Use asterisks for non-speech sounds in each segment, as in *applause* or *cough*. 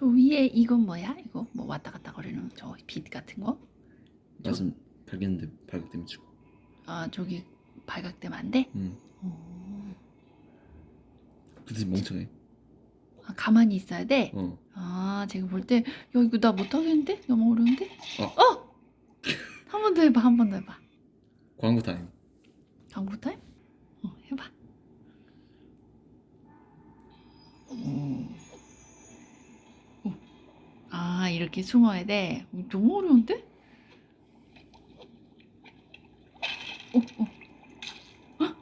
저 위에 이건 뭐야? 이거 뭐 왔다 갔다 거리는 저 빛 같은 거? 낮은 발견데 발각되면 죽어. 아 저기 발각되면 안 돼? 응. 어. 그 대신 멍청해. 아, 가만히 있어야 돼? 어. 아 제가 볼 때 야 이거 나 못하겠는데? 너무 어려운데? 어. 어! 한번 더 해봐 한 번 더 해봐 광고 타임. 광고 타임? 어 해봐 오. 오. 아 이렇게 숨어야 돼? 어, 너무 어려운데? 오, 오. 헉!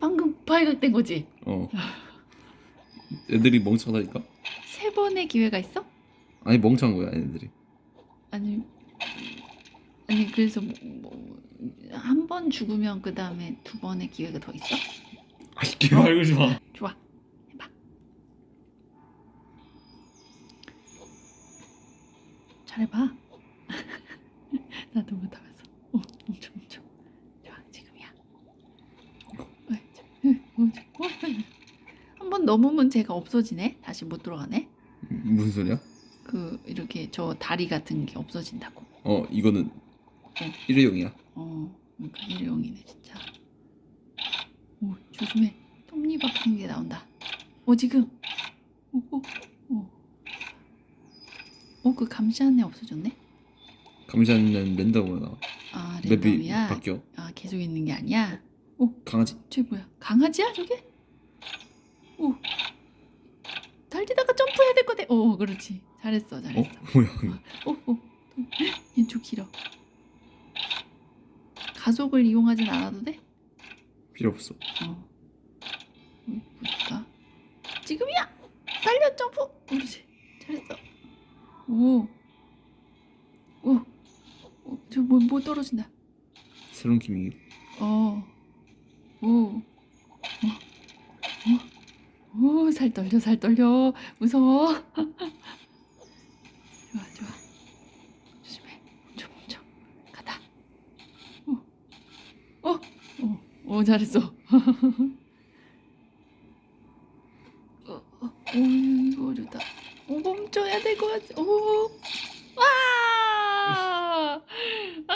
방금 발각된 거지? 어. 애들이 멍청하다니까? 세 번의 기회가 있어? 아니 멍청한 거야 애들이. 아니 아니 그래서 뭐, 한 번 죽으면 그 다음에 두 번의 기회가 더 있어? 아이 개 말고 지 마. 좋아 해봐 잘해봐 *laughs* 나도 못하면서 어, 엄청 엄청 좋아 지금이야 한번 넘으면 제가 없어지네 다시 못 들어가네 무슨 소리야? 그 이렇게 저 다리 같은 게 없어진다고 어 이거는 일회용이야. 어, 그러니까 일회용이네 진짜. 오, 조심해. 톱니바퀴 같은 게 나온다. 어, 지금. 오, 오, 오. 어, 그 감시 안에 없어졌네? 감시하는 랜덤으로 나와. 아, 맵이 랜덤이야? 바뀌어. 아, 계속 있는 게 아니야? 강아지. 저게 뭐야? 강아지야, 저게? 오. 달리다가 점프해야 될 거네. 오, 그렇지. 잘했어, 어 잘했어. *laughs* 뭐야? 이거. 오, 오. 얘좀 길어. 가속을 이용하진 않아도 돼? 필요 없어. 어. 음, 보니까 지금이야. 달려 점프. 그렇지. 오. 오. 어, 저 뭐 뭐 떨어진다. 새로운 기믹이. 어. 오. 어. 어. 오, 살 떨려, 살 떨려. 무서워. 좋아, 좋아. 조심해. 멈춰, 멈춰. 가다. 어. 어. 어. 오, 잘했어. 어, 어. 오, 이거 어렵다. 오, 멈춰야 될 것 같아. 오.